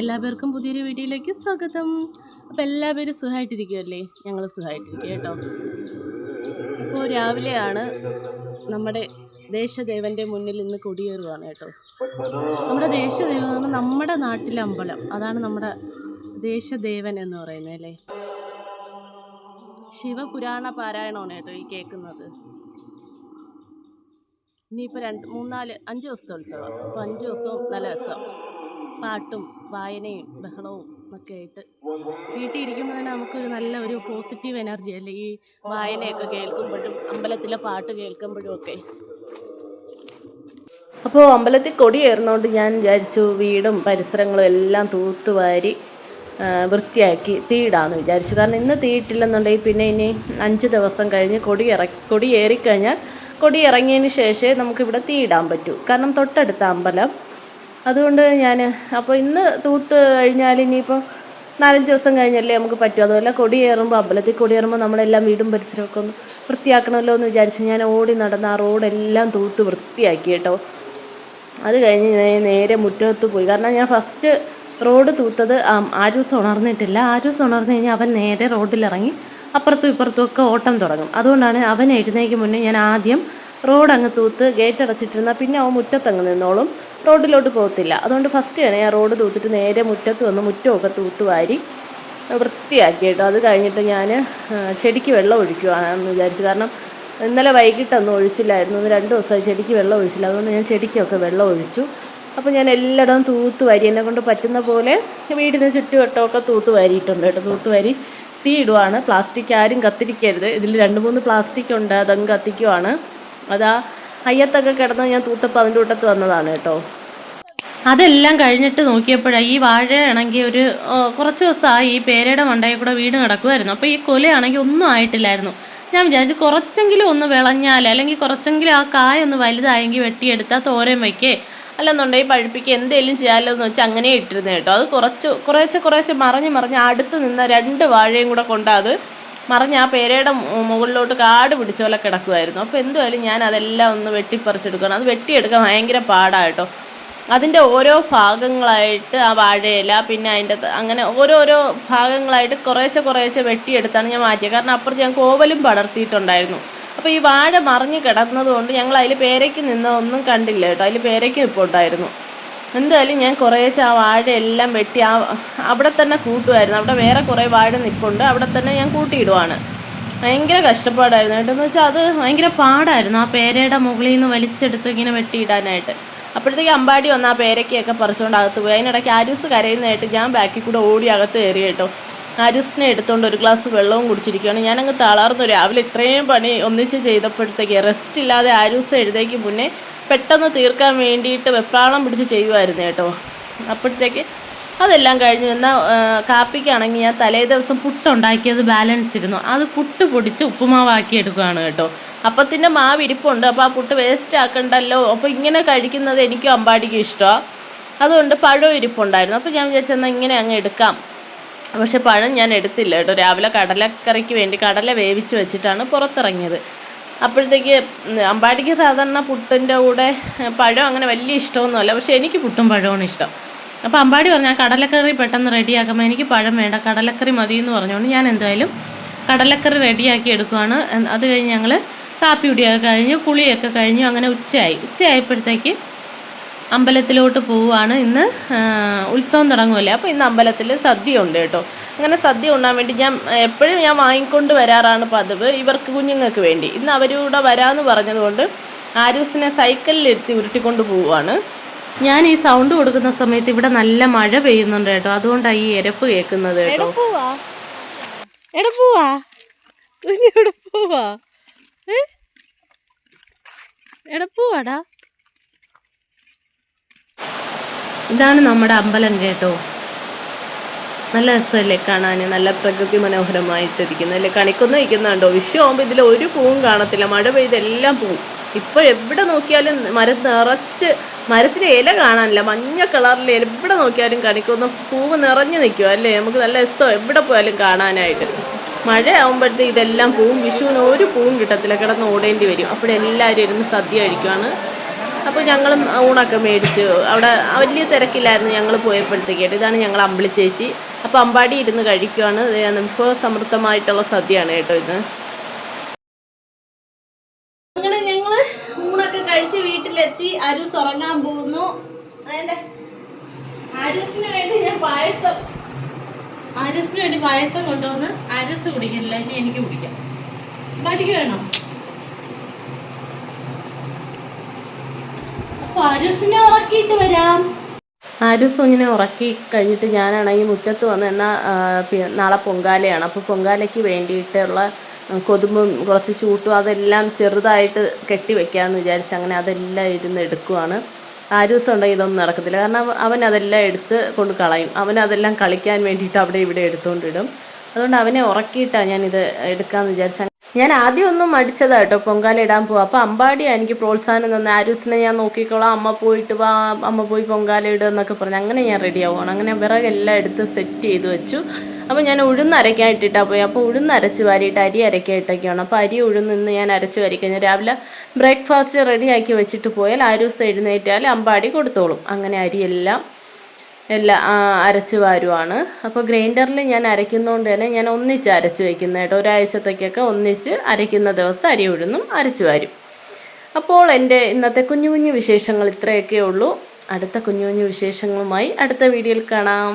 എല്ലാവർക്കും പുതിയൊരു വീഡിയോയിലേക്ക് സ്വാഗതം. അപ്പോൾ എല്ലാവരും സുഖമായിട്ടിരിക്കുമല്ലേ ഞങ്ങൾ സുഖമായിട്ടിരിക്കുക കേട്ടോ. ഇപ്പോൾ രാവിലെയാണ് നമ്മുടെ ദേശദേവന്റെ മുന്നിൽ ഇന്ന് കൊടിയേറുവാണ് കേട്ടോ. നമ്മുടെ ദേശദേവൻ പറഞ്ഞാൽ നമ്മുടെ നാട്ടിലെ അമ്പലം. അതാണ് നമ്മുടെ ദേശദേവൻ എന്ന് പറയുന്നത് അല്ലേ? ശിവപുരാണ പാരായണമാണ് കേട്ടോ ഈ കേൾക്കുന്നത്. ഇനിയിപ്പോൾ രണ്ട് മൂന്നാൽ അഞ്ച് ദിവസത്തെ ഉത്സവം. അപ്പോൾ അഞ്ച് ദിവസവും നല്ല രസം പാട്ടും വായനയും ബഹളവും ഒക്കെ ആയിട്ട് വീട്ടിൽ ഇരിക്കുമ്പോൾ തന്നെ നമുക്കൊരു നല്ല ഒരു പോസിറ്റീവ് എനർജി അല്ലേ? ഈ വായനയൊക്കെ കേൾക്കുമ്പോഴും അമ്പലത്തിലെ പാട്ട് കേൾക്കുമ്പോഴും ഒക്കെ. അപ്പോൾ അമ്പലത്തിൽ കൊടിയേറുന്നതുകൊണ്ട് ഞാൻ വിചാരിച്ചു വീടും പരിസരങ്ങളും എല്ലാം തൂത്തുവാരി വൃത്തിയാക്കി തീയിടാമെന്ന് വിചാരിച്ചു. കാരണം ഇന്ന് തീയിട്ടില്ലെന്നുണ്ടെങ്കിൽ പിന്നെ ഇനി അഞ്ച് ദിവസം കഴിഞ്ഞ് കൊടി ഇറക്കി കൊടി ഏറിക്കഴിഞ്ഞാൽ കൊടി ഇറങ്ങിയതിന് ശേഷമേ നമുക്കിവിടെ തീയിടാൻ പറ്റൂ. കാരണം തൊട്ടടുത്ത അമ്പലം അതുകൊണ്ട് ഞാൻ അപ്പോൾ ഇന്ന് തൂത്ത് കഴിഞ്ഞാൽ ഇനിയിപ്പോൾ നാലഞ്ച് ദിവസം കഴിഞ്ഞല്ലേ നമുക്ക് പറ്റും. അതുപോലെ കൊടിയേറുമ്പോൾ അമ്പലത്തിൽ കൊടിയേറുമ്പോൾ നമ്മളെല്ലാം വീടും പരിസരമൊക്കെ ഒന്ന് വൃത്തിയാക്കണമല്ലോ എന്ന് വിചാരിച്ച് ഞാൻ ഓടി നടന്ന് ആ റോഡെല്ലാം തൂത്ത് വൃത്തിയാക്കി കേട്ടോ. അത് കഴിഞ്ഞ് നേരെ മുറ്റത്ത് പോയി. കാരണം ഞാൻ ഫസ്റ്റ് റോഡ് തൂത്തത് ആരൂസ് ഉണർന്നിട്ടില്ല. ആരൂസ് ഉണർന്നു കഴിഞ്ഞാൽ അവൻ നേരെ റോഡിലിറങ്ങി അപ്പുറത്തും ഇപ്പുറത്തും ഒക്കെ ഓട്ടം തുടങ്ങും. അതുകൊണ്ടാണ് അവൻ എഴുന്നേക്ക് മുന്നേ ഞാൻ ആദ്യം റോഡ് അങ്ങ് തൂത്ത് ഗേറ്റ് അടച്ചിട്ടിരുന്നാൽ പിന്നെ അവൻ മുറ്റത്തങ്ങ് നിന്നോളും. റോഡിലോട്ട് പോകത്തില്ല. അതുകൊണ്ട് ഫസ്റ്റ് തന്നെ ഞാൻ റോഡ് തൂത്തിട്ട് നേരെ മുറ്റത്ത് വന്ന് മുറ്റമൊക്കെ തൂത്ത് വാരി വൃത്തിയാക്കി കേട്ടോ അത് കഴിഞ്ഞിട്ട് ഞാൻ ചെടിക്ക് വെള്ളം ഒഴിക്കുവാണെന്ന് വിചാരിച്ചു. കാരണം ഇന്നലെ വൈകിട്ടൊന്നും ഒഴിച്ചില്ലായിരുന്നു. ഒന്ന് രണ്ട് ദിവസമായി ചെടിക്ക് വെള്ളം ഒഴിച്ചില്ല. അതുകൊണ്ട് ഞാൻ ചെടിക്കൊക്കെ വെള്ളം ഒഴിച്ചു. അപ്പോൾ ഞാൻ എല്ലായിടവും തൂത്ത് വാരി. എന്നെ കൊണ്ട് പറ്റുന്ന പോലെ വീടിന് ചുറ്റുവട്ടമൊക്കെ തൂത്ത് വാരിയിട്ടുണ്ട് കേട്ടോ. തൂത്ത് വാരി തീ ഇടുവാണ്. പ്ലാസ്റ്റിക് ആരും കത്തിരിക്കരുത്. ഇതിൽ രണ്ട് മൂന്ന് പ്ലാസ്റ്റിക് ഉണ്ട്. അതങ്ങ് കത്തിക്കുവാണ്. അതാ അയ്യത്തൊക്കെ കിടന്ന് ഞാൻ തൂത്തപ്പോൾ അതിന്റെ കൂട്ടത്ത് വന്നതാണ് കേട്ടോ. അതെല്ലാം കഴിഞ്ഞിട്ട് നോക്കിയപ്പോഴാണ് ഈ വാഴയാണെങ്കിൽ ഒരു കുറച്ച് ദിവസമായി ഈ പേരയുടെ മണ്ടയിൽ കൂടെ വീട് കിടക്കുമായിരുന്നു അപ്പോൾ ഈ കൊലയാണെങ്കിൽ ഒന്നും ആയിട്ടില്ലായിരുന്നു. ഞാൻ വിചാരിച്ചു കുറച്ചെങ്കിലും ഒന്ന് വിളഞ്ഞാൽ അല്ലെങ്കിൽ കുറച്ചെങ്കിലും ആ കായ ഒന്ന് വലുതായെങ്കിൽ വെട്ടിയെടുത്താൽ തോരൻ വയ്ക്കേ അല്ലെന്നുണ്ടെങ്കിൽ പഴുപ്പിക്കുക എന്തെങ്കിലും ചെയ്യാമല്ലോ എന്ന് വെച്ചാൽ അങ്ങനെ ഇട്ടിരുന്നു കേട്ടോ. അത് കുറച്ച് കുറേശ്ശെ കുറേശ്ശെ മറിഞ്ഞ് മറിഞ്ഞ് അടുത്ത് നിന്ന രണ്ട് വാഴയും കൂടെ കൊണ്ട് അത് മറിഞ്ഞ് ആ പേരയുടെ മുകളിലോട്ട് കാട് പിടിച്ച പോലെ കിടക്കുമായിരുന്നു അപ്പോൾ എന്തുമായാലും ഞാൻ അതെല്ലാം ഒന്ന് വെട്ടിപ്പറിച്ചെടുക്കണം. അത് വെട്ടിയെടുക്കാൻ ഭയങ്കര പാടായിട്ടോ അതിന്റെ ഓരോ ഭാഗങ്ങളായിട്ട് ആ വാഴയില പിന്നെ അതിന്റെ അങ്ങനെ ഓരോരോ ഭാഗങ്ങളായിട്ട് കുറേശ്ശെ കുറേശ്ശെ വെട്ടിയെടുത്താണ് ഞാൻ മാറ്റിയത്. കാരണം അപ്പുറത്ത് ഞാൻ കോവലും പടർത്തിയിട്ടുണ്ടായിരുന്നു. അപ്പോൾ ഈ വാഴ മറിഞ്ഞ് കിടന്നതുകൊണ്ട് ഞങ്ങൾ അതിൽ പേരയ്ക്ക് നിന്ന ഒന്നും കണ്ടില്ല കേട്ടോ. അതിൽ പേരയ്ക്ക് ഇപ്പോൾ ഉണ്ടായിരുന്നു എന്തായാലും ഞാൻ കുറേ ആ വാഴയെല്ലാം വെട്ടി ആ അവിടെ തന്നെ കൂട്ടുമായിരുന്നു. അവിടെ വേറെ കുറേ വാഴ നിൽപ്പുണ്ട് അവിടെ തന്നെ ഞാൻ കൂട്ടിയിടുവാണ്. ഭയങ്കര കഷ്ടപ്പാടായിരുന്നു കേട്ടോ. എന്ന് വെച്ചാൽ അത് ഭയങ്കര പാടായിരുന്നു ആ പേരയുടെ മുകളിൽ നിന്ന് വലിച്ചെടുത്ത് ഇങ്ങനെ വെട്ടിയിടാനായിട്ട്. അപ്പോഴത്തേക്ക് അമ്പാടി വന്ന് ആ പേരയ്ക്കൊക്കെ പറിച്ചുകൊണ്ട് അകത്ത് പോയി. അതിനിടയ്ക്ക് ആരൂസ് കരയുന്നതായിട്ട് ഞാൻ ബാക്കിൽ കൂടെ ഓടി അകത്ത് കയറി കേട്ടോ. ആരൂസിനെ എടുത്തുകൊണ്ട് ഒരു ഗ്ലാസ് വെള്ളവും കുടിച്ചിരിക്കുകയാണ് ഞാനങ്ങ് തളർന്നു. രാവിലെ ഇത്രയും പണി ഒന്നിച്ച് ചെയ്തപ്പോഴത്തേക്ക് റെസ്റ്റ് ഇല്ലാതെ ആരൂസ് എഴുതേക്ക് മുന്നേ പെട്ടെന്ന് തീർക്കാൻ വേണ്ടിയിട്ട് വെപ്രാളം പിടിച്ച് ചെയ്യുമായിരുന്നു കേട്ടോ. അപ്പോഴത്തേക്ക് അതെല്ലാം കഴിഞ്ഞു. എന്നാൽ കാപ്പിക്കാണെങ്കിൽ ഞാൻ തലേ ദിവസം പുട്ടുണ്ടാക്കിയത് ബാലൻസ് ഇരുന്നു. അത് പുട്ട് പൊടിച്ച് ഉപ്പുമാവാക്കി എടുക്കുകയാണ് കേട്ടോ. അപ്പത്തിന്റെ മാവ് ഇരിപ്പുണ്ട്. അപ്പോൾ ആ പുട്ട് വേസ്റ്റ് ആക്കണ്ടല്ലോ. അപ്പോൾ ഇങ്ങനെ കഴിക്കുന്നത് എനിക്കും അമ്പാടിക്ക് ഇഷ്ടമാണ് അതുകൊണ്ട് പഴം ഇരിപ്പുണ്ടായിരുന്നു. അപ്പോൾ ഞാൻ വിചാരിച്ചു എന്നാൽ ഇങ്ങനെ അങ്ങ് എടുക്കാം. പക്ഷെ പഴം ഞാൻ എടുത്തില്ല കേട്ടോ. രാവിലെ കടലക്കറിക്ക് വേണ്ടി കടല വേവിച്ച് വെച്ചിട്ടാണ് പുറത്തിറങ്ങിയത്. അപ്പോഴത്തേക്ക് അമ്പാടിക്ക് സാധാരണ പുട്ടിന്റെ കൂടെ പഴം അങ്ങനെ വലിയ ഇഷ്ടമൊന്നുമല്ല. പക്ഷേ എനിക്ക് പുട്ടും പഴമാണ് ഇഷ്ടം. അപ്പോൾ അമ്പാടി പറഞ്ഞാൽ കടലക്കറി പെട്ടെന്ന് റെഡിയാക്കുമ്പോൾ എനിക്ക് പഴം വേണ്ട കടലക്കറി മതി എന്ന് പറഞ്ഞുകൊണ്ട് ഞാൻ എന്തായാലും കടലക്കറി റെഡിയാക്കി എടുക്കുവാണ്. അത് കഴിഞ്ഞ് ഞങ്ങൾ കാപ്പി കുടിയൊക്കെ കഴിഞ്ഞു കുളിയൊക്കെ കഴിഞ്ഞു അങ്ങനെ ഉച്ചയായി. ഉച്ചയായപ്പോഴത്തേക്ക് അമ്പലത്തിലോട്ട് പോവുകയാണ്. ഇന്ന് ഉത്സവം തുടങ്ങുമല്ലേ? അപ്പോൾ ഇന്ന് അമ്പലത്തിൽ സദ്യ ഉണ്ട് കേട്ടോ. അങ്ങനെ സദ്യ ഉണ്ണാൻ വേണ്ടി ഞാൻ എപ്പോഴും ഞാൻ വാങ്ങിക്കൊണ്ട് വരാറാണ് പതിവ് ഇവർക്ക് കുഞ്ഞുങ്ങൾക്ക് വേണ്ടി. ഇന്ന് അവരൂടെ വരാമെന്ന് പറഞ്ഞതുകൊണ്ട് ആരൂസിനെ സൈക്കിളിൽ ഇരുത്തി ഉരുട്ടിക്കൊണ്ട് പോവുകയാണ് ഞാൻ ഈ സൗണ്ട് കൊടുക്കുന്ന സമയത്ത് ഇവിടെ നല്ല മഴ പെയ്യുന്നുണ്ട് കേട്ടോ. അതുകൊണ്ടാണ് ഈ എരപ്പ് കേൾക്കുന്നത് കേട്ടോ. ഇതാണ് നമ്മുടെ അമ്പലം കേട്ടോ. നല്ല രസമല്ലേ കാണാൻ നല്ല പ്രകൃതി മനോഹരമായിട്ടിരിക്കുന്നത് അല്ലേ? കണിക്കൊന്നും നിൽക്കുന്നുണ്ടോ വിഷു ആകുമ്പോൾ ഇതിൽ ഒരു പൂവും കാണത്തില്ല. മഴ പെയ്തെല്ലാം പൂവും. ഇപ്പോൾ എവിടെ നോക്കിയാലും മരം നിറച്ച് മരത്തിന് ഇല കാണാനില്ല. മഞ്ഞ കളറിൽ എവിടെ നോക്കിയാലും കണിക്കൊന്ന് പൂവ് നിറഞ്ഞു നിൽക്കുക അല്ലേ? നമുക്ക് നല്ല രസം എവിടെ പോയാലും കാണാനായിട്ട്. മഴ ആകുമ്പോഴത്തേക്ക് ഇതെല്ലാം പൂവും. വിഷുവിന് ഒരു പൂവും കിട്ടത്തില്ല. കിടന്ന് ഓടേണ്ടി വരും. അപ്പോഴെല്ലാവരും ഇരുന്ന് സദ്യ കഴിക്കുവാണ്. അപ്പോൾ ഞങ്ങളും ഊണൊക്കെ മേടിച്ച് അവിടെ വലിയ തിരക്കില്ലായിരുന്നു ഞങ്ങൾ പോയപ്പോഴത്തേക്കായിട്ട് ഇതാണ് ഞങ്ങൾ അമ്പിളി ചേച്ചി. അപ്പോൾ അമ്പാടി ഇരുന്ന് കഴിക്കുവാണ്. വിഭവസമൃദ്ധമായിട്ടുള്ള സമൃദ്ധമായിട്ടുള്ള സദ്യയാണ് കേട്ടോ ഇത്. അങ്ങനെ ഞങ്ങൾ ഊണൊക്കെ കഴിച്ച് വീട്ടിലെത്തി. അരു ഉറങ്ങാൻ പോകുന്നു. അരൂസിന് വേണ്ടി ഞാൻ പായസം ആരസിന് വേണ്ടി പായസം കൊണ്ടുവന്ന് അരിസ് കുടിക്കുന്നില്ല. ഇനി എനിക്ക് കുടിക്കാം. പഠിക്കു വേണോ? അപ്പൊ അരസിനെ ഉറക്കിയിട്ട് വരാം. ഇങ്ങനെ ഉറക്കി കഴിഞ്ഞിട്ട് ഞാനാണെങ്കിൽ മുറ്റത്ത് വന്ന് എന്നാൽ നാളെ പൊങ്കാലയാണ്. അപ്പോൾ പൊങ്കാലയ്ക്ക് വേണ്ടിയിട്ടുള്ള ആ, കൊതുമ്പും കുറച്ച് ചൂട്ടും അതെല്ലാം ചെറുതായിട്ട് കെട്ടി വെക്കാമെന്ന് വിചാരിച്ച് അങ്ങനെ അതെല്ലാം ഇരുന്ന് എടുക്കുവാണ്. ആരൂസ് ഉണ്ടെങ്കിൽ ഇതൊന്നും നടക്കത്തില്ല. കാരണം അവ- അവൻ അതെല്ലാം എടുത്ത് കൊണ്ട് കളയും. അവൻ അതെല്ലാം കളിക്കാൻ വേണ്ടിയിട്ട് അവിടെ ഇവിടെ എടുത്തുകൊണ്ടിടും അതുകൊണ്ട് അവനെ ഉറക്കിയിട്ടാണ് ഞാനിത് എടുക്കാമെന്ന് വിചാരിച്ച. ഞാൻ ആദ്യം ഒന്നും മടിച്ചതാ കേട്ടോ പൊങ്കാല ഇടാൻ പോവാ. അപ്പോൾ അമ്പാടിയാണ് എനിക്ക് പ്രോത്സാഹനം തന്നെ. ആരൂസിനെ ഞാൻ നോക്കിക്കോളാം. അമ്മ പോയിട്ട് വാ അമ്മ പോയി പൊങ്കാല ഇടുക പറഞ്ഞു. അങ്ങനെ ഞാൻ റെഡി ആവുകയാണ് അങ്ങനെ വിറകെല്ലാം എടുത്ത് സെറ്റ് ചെയ്ത് വെച്ചു. അപ്പോൾ ഞാൻ ഉഴുന്ന് അരയ്ക്കാൻ ഇട്ടിട്ടാ പോയി. അപ്പോൾ ഉഴുന്ന് അരച്ച് വാരിയിട്ട് അരി അരയ്ക്കാൻ ഇട്ടൊക്കെയാണ് അപ്പോൾ അരി ഉഴുന്ന് ഇന്ന് ഞാൻ അരച്ച് വരിക്കഴിഞ്ഞാൽ കഴിഞ്ഞാൽ രാവിലെ ബ്രേക്ക്ഫാസ്റ്റ് റെഡിയാക്കി വെച്ചിട്ട് പോയാൽ ആരൂസ് എഴുന്നേറ്റാൽ അമ്പാടി കൊടുത്തോളും. അങ്ങനെ അരിയെല്ലാം എല്ലാം അരച്ച് വാരുവാണ്. അപ്പോൾ ഗ്രൈൻഡറിൽ ഞാൻ അരയ്ക്കുന്നതുകൊണ്ട് തന്നെ ഞാൻ ഒന്നിച്ച് അരച്ച് വയ്ക്കുന്ന കേട്ടോ. ഒരാഴ്ചത്തേക്കൊക്കെ ഒന്നിച്ച് അരയ്ക്കുന്ന ദിവസം അരി ഉഴുന്നും അരച്ച് വാരും. അപ്പോൾ എന്റെ ഇന്നത്തെ കുഞ്ഞു കുഞ്ഞു വിശേഷങ്ങൾ ഇത്രയൊക്കെ ഉള്ളൂ. അടുത്ത കുഞ്ഞു കുഞ്ഞു വിശേഷങ്ങളുമായി അടുത്ത വീഡിയോയിൽ കാണാം.